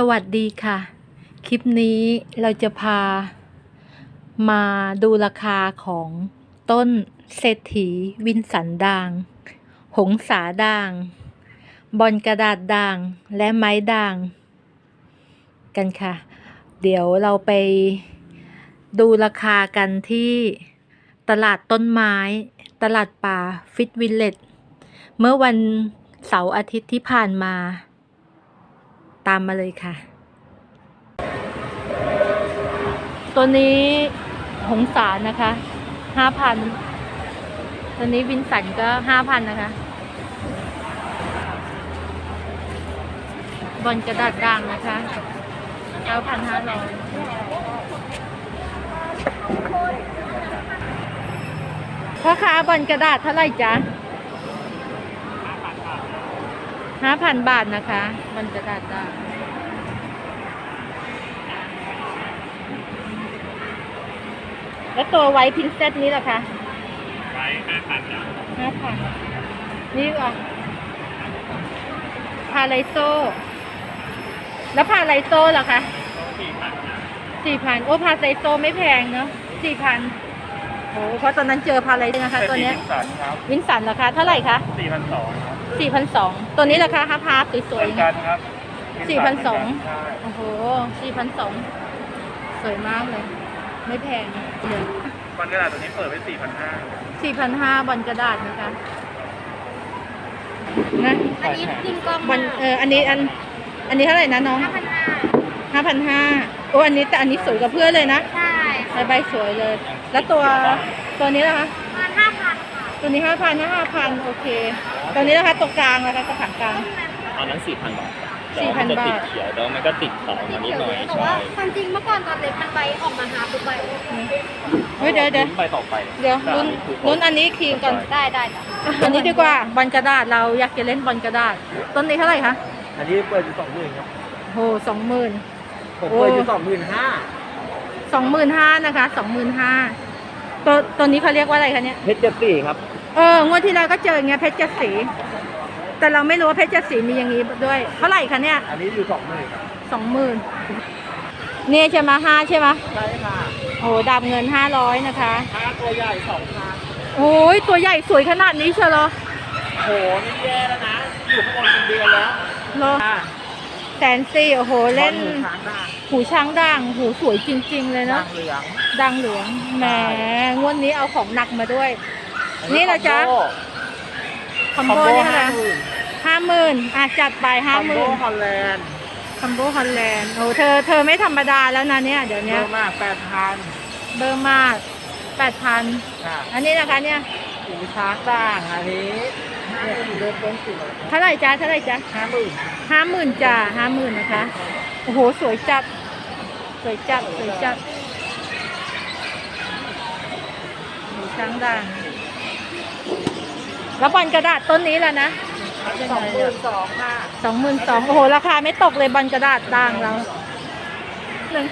สวัสดีค่ะ คลิปนี้เราจะพา มาดูราคาของต้นเศรษฐีวินสันด่าง หงสาด่าง บอลกระดาษด่าง และไม้ด่าง กันค่ะ เดี๋ยวเราไปดูราคากันที่ตลาดต้นไม้ ตลาดป่าฟิตวิลเลจเมื่อวันเสาร์อาทิตย์ที่ผ่านมา ตามมาเลยค่ะ ตัวนี้หงสารนะคะห้าพันตัวนี้วินสันก็ห้าพันนะคะ บอลกระดาษด่างนะคะเก้าพันห้าร้อยพ่อค้าบอลกระดาษเท่าไหร่จ๊ะ ห้าพันบาทนะคะบอลกระดาษด่างแล้วตัวไวท์พินเซตนี้ล่ะคะไว้ห้าพันจ้ะห้าพันนี่อะพาไลโซ แล้วพาไลโซล่ะคะต้องสี่พันจ้ะสี่พันโอ้พาไลโซไม่แพงเนาะสี่พันโอ้เพราะตอนนั้นเจอพาไลโซนะคะ ตัวเนี้ยสันครับวินสันราคาเท่าไหร่คะสี่พันสองครับสี่พันสองตัวนี้ราคาฮาพาร์สวยเหมืๆอนนะกันครับสี่พันสอง ใช่โอ้โหสี่พันสองสวยมากเลย ไม่แพงเลยวันกระดาษตัวนี้เปิดไว้สี่พันห้าสี่พันห้าบอลกระดาษนะคะนะอันนี้ขึ้นกล้องบอลเอออันนี้อัน อันนี้เท่าไหร่นะน้องห้าพันห้าห้าพันห้าโอ้อันนี้แต่อันนี้สวยกว่าเพื่อนเลยนะ ใช่ ใบใบสวยเลย แล้วตัวตัวนี้นะคะประมาณห้าพันค่ะตัวนี้ห้าพันห้าพันโอเค ตัวนี้นะคะตรงกลางนะคะกระถางกลาง ตอนนั้นสี่พันบาท4,000แต่ว่มันจะติดบาทเขียวแต่ว่ามันก็ติดขาวมานิดหน่อยแต่ใช่ว่าความจริงเมื่อก่อนตอนเล็กมันใบออกมาหาปุ๊บใบเฮ้ยเดี๋ยวเดี๋ยวไปต่อไปเดี๋ยวลุ้นลุ้นอันนี้คีมก่อน ได้ได้จ้ะอันนี้ดีกว่าบอลกระดาษเราอยากจะเล่นบอลกระดาษ ต้นนี้เท่าไหร่คะอันนี้เปิดอยู่สองหมื่นครับโหสองหมื่นผมโอ้เปิดอยู่สองหมื่นห้า สองหมื่นห้านะคะสองหมื่นห้าตัวตัวนี้เขาเรียกว่าอะไรคะเนี่ย เพชรเจ็ดสี่ครับ เอองวดที่แล้วก็เจออย่างเงี้ยเพชรเจ็ดสี แต่เราไม่รู้ว่าเพชรเจ็ดสีมีอย่างนี้ด้วยเท่าไหร่คะเนี่ยอันนี้อยู่สองหมื่นครับสองหมื่นเนี่ยใช่ไหมห้าใช่ไหมใช่ค่ะโอ้ดาบเงินห้าร้อยนะคะห้าตัวใหญ่สองพันโอ้ยตัวใหญ่สวยขนาดนี้เชียวเหรอโหนี่แย่แล้วนะอยู่ข้างบนเป็นเดือนแล้วเหรอ แสนสี่โอ้โหเล่นบอลหมูช้างด่างหูช้างด่างหูสวยจริง ๆ เลยด่าเนาะงเหลืองดังเหลืองแหมงวดนี้เอาของหนักมาด้วย นี่เหรอจ๊ะ คอมคอมโบโบนี่เท่าไหร่ห้าหมื่นห้าหมื่นอะจัดไปคห้าอมหโบมื่นฮอลแลนด์คอมโบฮอลแลนด์โอ้เธอเธอไม่ธรรมดาแล้วนะเนี่ยเดี๋ยวเยเนี้ยอะมากแปดพันเบอร์มากแปดพันค่ะอันนี้นะคะเนี่ยหมูช้างด่างอันนี้ เท่าไรจ๊ะเท่าไรจ๊ะห้าหมื่นห้าหมื่นจ้าห้าหมื่นนะคะ โอ้โห สวยจัด สวยจัด สวยจัดหูช้างด่างแล้วบอลกระดาษต้นนี้แหละนะสองหมื่นสองค่ะสองหมื่นสองโอ้โห ราคาไม่ตกเลยบอลกระดาษด่างเราหนึ่ง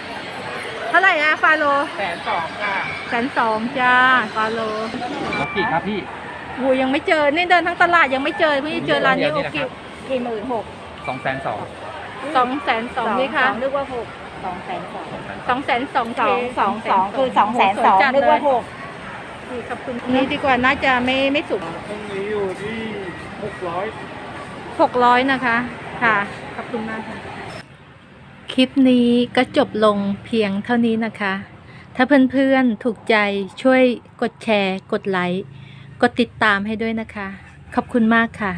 เท่าไหร่อะฟาโลแสนสองค่ะแสนสองจ้าฟาโลรับกี่ครับพี่ โอ้ยังไม่เจอนี่เดินทั้งตลาดยังไม่เจอเพิ่งจะเจอร้านนี้เดี๋โอยวเคนี่นะครับกี่หมื่นหกสองแสนสองสองแสนสองนี่ค่ะนึกว่าหกสองแสนสองสองแสนสองสองเคสองสองคือสองแสนสองโโหวยจัดนึกว่าเลยหกนี่ขอบคุณนี่ดีกว่าน่าจะไม่ไม่สูงตรงนี้อยู่ที่หกร้อยหกร้อยนะคะ ค่ะขอบคุณมากค่ะคลิปนี้ก็จบลงเพียงเท่านี้นะคะ ถ้าเพื่อนๆถูกใจช่วยกดแชร์ กดไลค์ กดติดตามให้ด้วยนะคะ ขอบคุณมากค่ะ